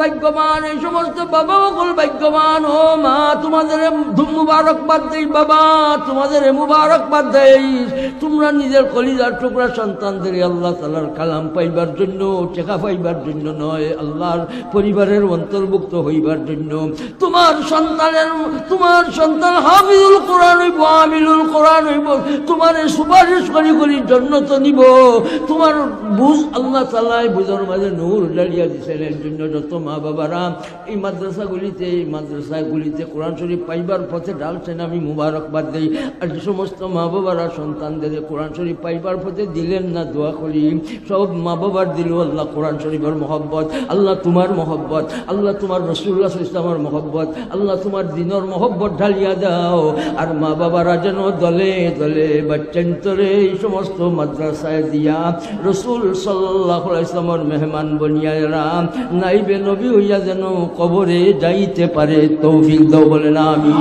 ভাগ্যবান, এই সমস্ত বাবা সকল ভাগ্যবান। ও মা, তোমাদের মুবারকবাদ দেই বাবা, তোমাদের মুবারকবাদ দেই। তোমরা নিজের কলিজার টুকরা সন্তানদের আল্লাহ তালার কালাম পাইবার জন্য, টেকা পাইবার জন্য নয়, আল্লাহর পরিবারের অন্তর্ভুক্ত হইবার জন্য। তোমার সন্তানের, তোমার সন্তান হামিদুল কোরআন হইব আমিলুল কোরআন হইব, তোমার সুপারিশ করি করি জন্য তো নিব। তোমার বুঝ, আল্লাহ তালাই বুঝার মাঝে নূর দাঁড়িয়ে দিচ্ছেন এর জন্য যত মা বাবারা, এই মাদ্রাসাগুলিতে এই মাদ্রাসাগুলিতে কোরআন শরীফ পাইবার পথে ডালছেন আমি মুবারকবাদ দিই। আর সমস্ত মা বাবারা, সন্তানদের কোরআন শরীফ পাইবার পথে দিলেন না, দোয়া করি। সব মা বাবার দিল আল্লাহ কোরআন শরীফের মহব্বত। আল্লাহ তোমার মহব্বত। আল্লাহ তোমার রসুল্লাহ ইসলামের মহব্বত। আল্লাহ তোমার দিনর মহব্বত ঢালিয়া দাও। আর মা বাবারা যেন দলে দলে বাচ্চান্তরে এই সমস্ত মাদ্রাসায় দিয়া রসুল সাল্লাহ ইসলামের মেহমান বনিয়া রাম নাইবে নবী হইয়া যেন কবরে যাইতে পারে তৌফিক দাও বলে না আমি